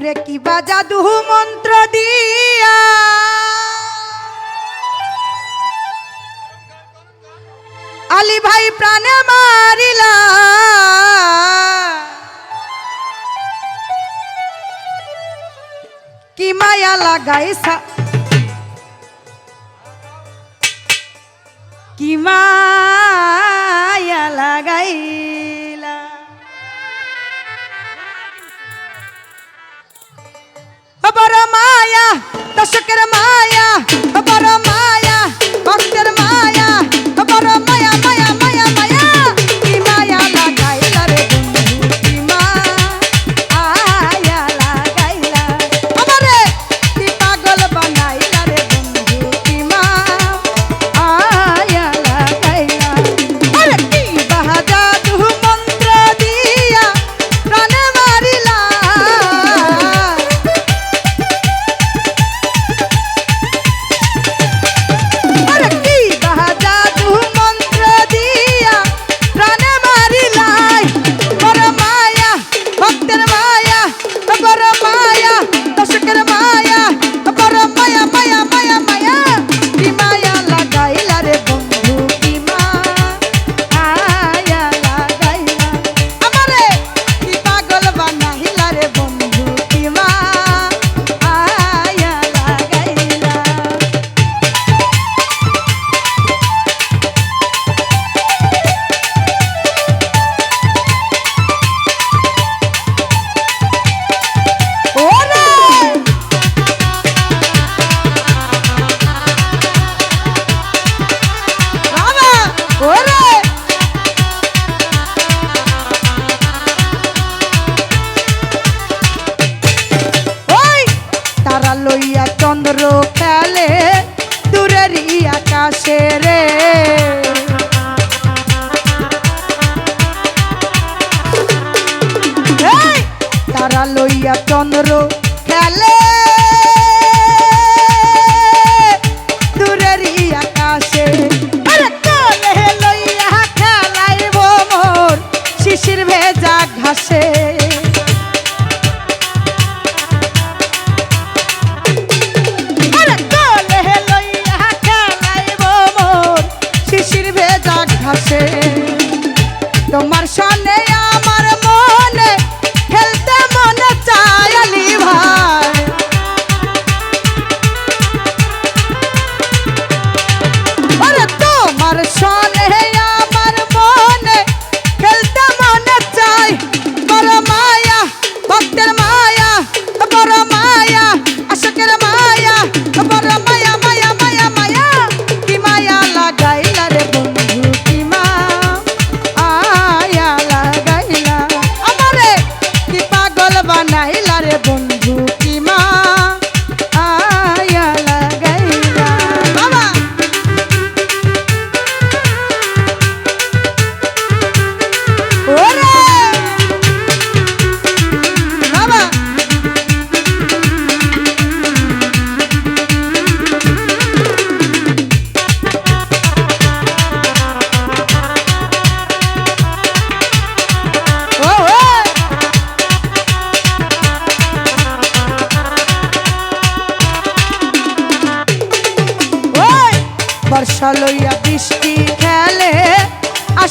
ওরে কি বা জাদু মন্ত্র দিয়া? আলী ভাই প্রাণে মারিলা। কি মায়া লাগাইছা? কি মায়া লাগাই বড় মায়া দশকের মায়া বড় মায়া ভক্তের মায়া।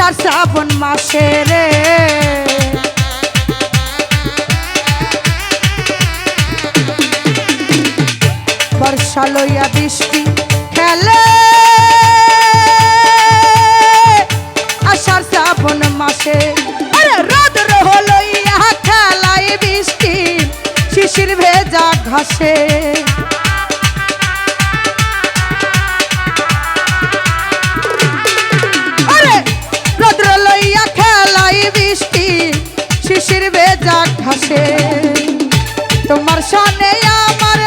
আষাঢ় শ্রাবণ মাসে রে। বর্ষা লইয়া বৃষ্টি খেলে। আষাঢ় শ্রাবণ মাসে আরে রোদ্র লইয়া খেলায় বৃষ্টি, শিশির ভেজা ঘাসে। রৌদ্র লইয়া খেলাই বৃষ্টি শিশির বেজা ঘাসে। তোমার সনে আমার